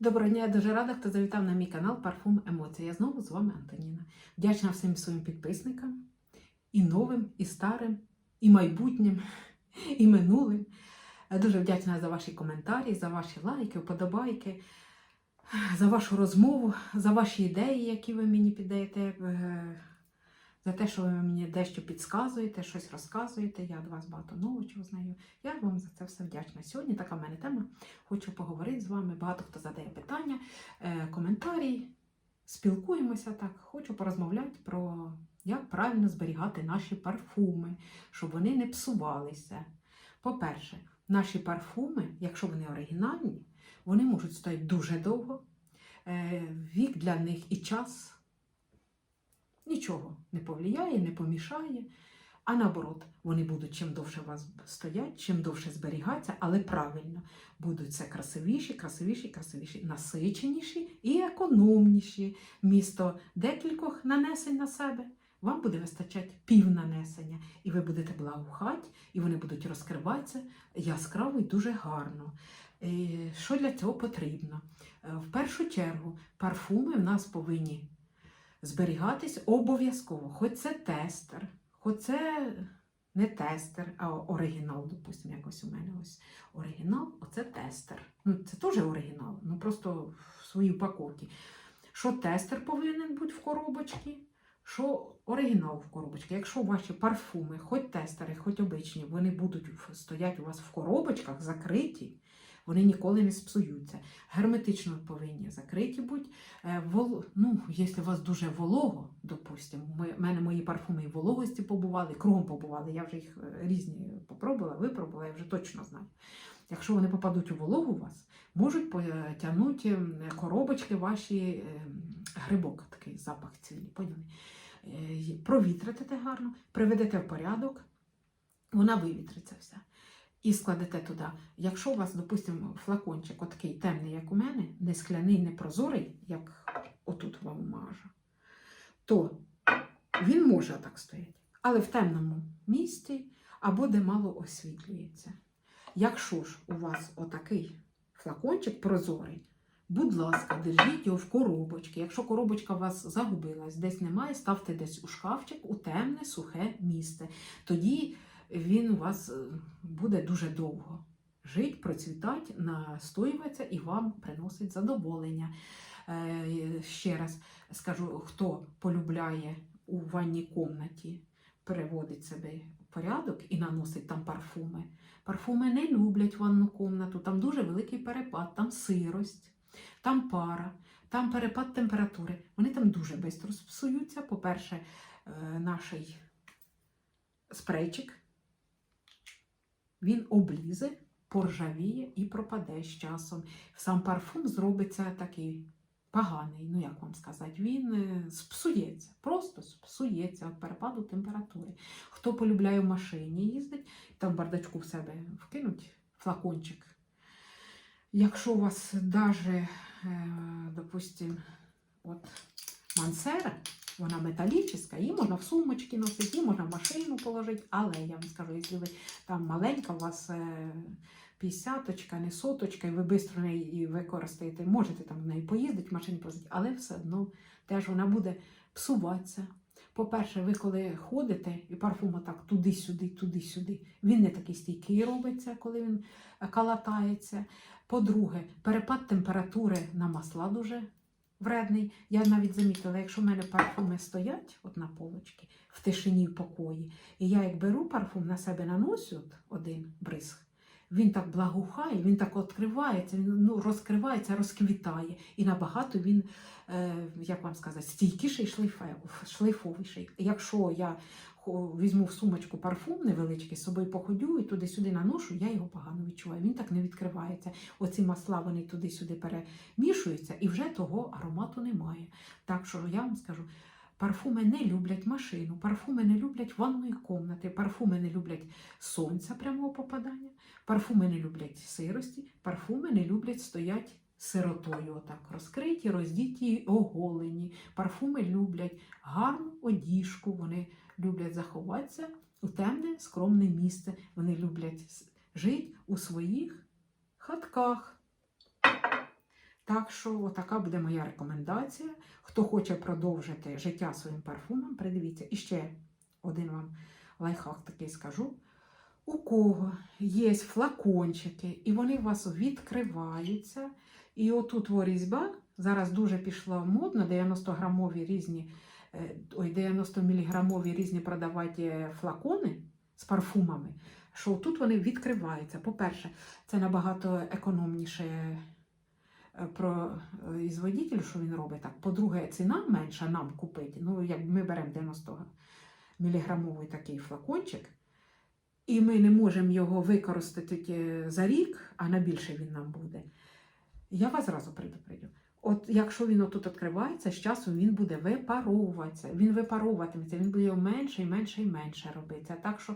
Доброго дня, я дуже рада, хто завітав на мій канал Парфум Емоція. Я знову з вами Антоніна. Вдячна всім своїм підписникам, і новим, і старим, і майбутнім, і минулим. Дуже вдячна за ваші коментарі, за ваші лайки, вподобайки, за вашу розмову, за ваші ідеї, які ви мені піддаєте, е, за те, що ви мені дещо підказуєте, щось розказуєте. Я до вас багато нового чого знаю. Я вам за це все вдячна. Сьогодні така в мене тема. Хочу поговорити з вами. Багато хто задає питання, е, коментарі. Спілкуємося так. Хочу порозмовляти про як правильно зберігати наші парфуми, щоб вони не псувалися. По-перше, наші парфуми, якщо вони оригінальні, вони можуть стояти дуже довго. Е, Вік для них і час нічого не повлияє, не помішає. А наоборот, вони будуть чим довше у вас стоять, чим довше зберігатися, але правильно будуть все красивіші, красивіші, красивіші, насиченіші і економніші. Місто декількох нанесень на себе. Вам буде вистачати пів нанесення, і ви будете благоухати, і вони будуть розкриватися яскраво і дуже гарно. Е, Що для цього потрібно? Е, В першу чергу, парфуми в нас повинні зберігатись обов'язково. Хоч це тестер, хоч це не тестер, а оригінал, допустимо, якось у мене ось оригінал, оце тестер. Ну, це теж оригінал, ну просто в своїй упаковці. Що тестер повинен бути в коробочці, що оригінал в коробочці. Якщо ваші парфуми, хоч тестери, хоч обичні, вони будуть стоять у вас в коробочках закриті, вони ніколи не спсуються. Герметично повинні закриті бути. Е, Вол... Ну, якщо у вас дуже волого, допустимо, в мене мої парфуми і вологості побували, кругом побували. Я вже їх е, різні попробувала, випробувала, я вже точно знаю. Якщо вони попадуть у вологу у вас, можуть потягнути коробочки ваші е, грибок, такий запах? Е, Провітрите гарно, приведете в порядок, вона вивітриться вся. І складете туди. Якщо у вас, допустимо, флакончик отакий темний, як у мене, не скляний, не прозорий, як отут вам мажу, то він може так стояти, але в темному місці або де мало освітлюється. Якщо ж у вас отакий флакончик прозорий, будь ласка, держіть його в коробочці. Якщо коробочка у вас загубилась, десь немає, ставте десь у шкафчик, у темне, сухе місце. Тоді він у вас е, буде дуже довго жити, процвітати, настоюватися і вам приносить задоволення. Е, Ще раз скажу, хто полюбляє у ванній комнаті, переводить себе в порядок і наносить там парфуми. Парфуми не люблять ванну комнату, там дуже великий перепад, там сирость, там пара, там перепад температури. Вони там дуже швидко псуються. По-перше, е, наш спрейчик, він облізе, поржавіє і пропаде з часом. Сам парфум зробиться такий поганий, ну як вам сказати, він е, спсується, просто спсується від перепаду температури. Хто полюбляє в машині їздить, там бардачку в себе вкинуть флакончик. Якщо у вас даже, е, допустим, от мансера, вона металічна, її можна в сумочки носити, її можна в машину положити, але я вам скажу, якщо ви там маленька, у вас е, 50-очка, не соточка, і ви швидко неї використаєте, можете там в неї поїздити, в машині поїздити, але все одно теж вона буде псуватися. По-перше, ви коли ходите, і парфум отак туди-сюди, туди-сюди, він не такий стійкий робиться, коли він е, калатається. По-друге, перепад температури на масла дуже вредний. Я навіть замітила, якщо в мене парфуми стоять от на полочці в тишині в покої, і я як беру парфум на себе наношу один бризг, він так благухає, він так відкривається, він ну, розкривається, розквітає. І набагато він, е, як вам сказати, стійкіший, шлейфовіший. Якщо я візьму в сумочку парфум невеличкий, з собою походю і туди-сюди наношу, я його погано відчуваю. Він так не відкривається. Оці масла вони туди-сюди перемішуються, і вже того аромату немає. Так що я вам скажу. Парфуми не люблять машину, парфуми не люблять ванної комнати, парфуми не люблять сонця прямого попадання, парфуми не люблять сирості, парфуми не люблять стоять сиротою, отак розкриті, роздіті, оголені. Парфуми люблять гарну одіжку, вони люблять заховатися у темне, скромне місце. Вони люблять жити у своїх хатках. Так що, така буде моя рекомендація. Хто хоче продовжити життя своїм парфумом, придивіться. І ще один вам лайфхак такий скажу. У кого є флакончики, і вони у вас відкриваються. І отут різьба, зараз дуже пішло модно, 90-грамові різні, е, ой, 90 міліграмові різні продавати флакони з парфумами, що тут вони відкриваються. По-перше, це набагато економніше е, про е, із що він робить так. По-друге, ціна менша нам купити. Ну, як ми беремо 90 міліграмовий такий флакончик, і ми не можемо його використати за рік, а на більше він нам буде. Я вас зразу предупредю. От якщо він отут відкривається, з часом він буде випаровуватися. Він випаровуватиметься, він буде його менше і менше і менше робитися. Так що,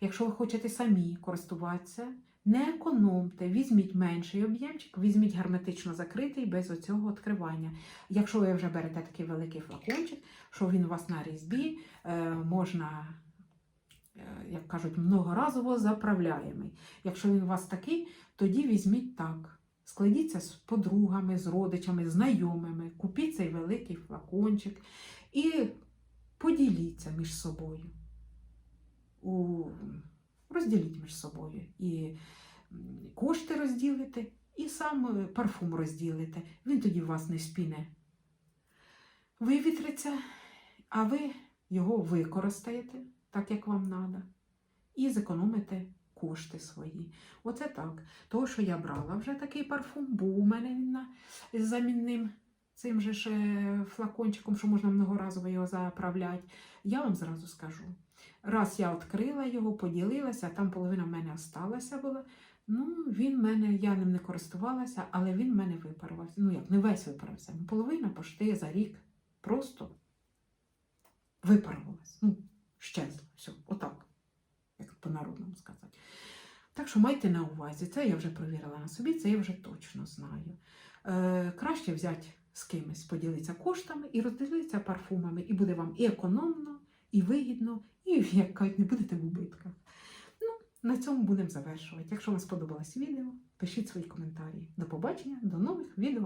якщо ви хочете самі користуватися, не економте, візьміть менший об'ємчик, візьміть герметично закритий без оцього відкривання. Якщо ви вже берете такий великий флакончик, що він у вас на різьбі, е, можна, як кажуть, многоразово заправляємий. Якщо він у вас такий, тоді візьміть так. Складіться з подругами, з родичами, знайомими, купіть цей великий флакончик і поділіться між собою. У... Розділіть між собою. І кошти розділите, і сам е, парфум розділите. Він тоді у вас не спіне. Вивітриться, а ви його використаєте так, як вам треба, і зекономите кошти свої. Оце так. Того, що я брала вже такий парфум, був у мене він на замінним цим же ж флакончиком, що можна многоразово його заправляти. Я вам зразу скажу. Раз я відкрила його, поділилася, там половина в мене осталася була. Ну, він мене, я ним не користувалася, але він в мене випарувався. Ну як, не весь випарився. ну, Половина пошти за рік просто випарувалась. Ну, щезла. Все, отак, як по-народному сказати. Так що майте на увазі, це я вже провірила на собі, це я вже точно знаю. Е, краще взяти з кимось, поділитися коштами і розділитися парфумами, і буде вам і економно, і вигідно, і як кажуть, не будете в убитках. Ну, на цьому будемо завершувати. Якщо вам сподобалось відео, пишіть свої коментарі. До побачення, до нових відео.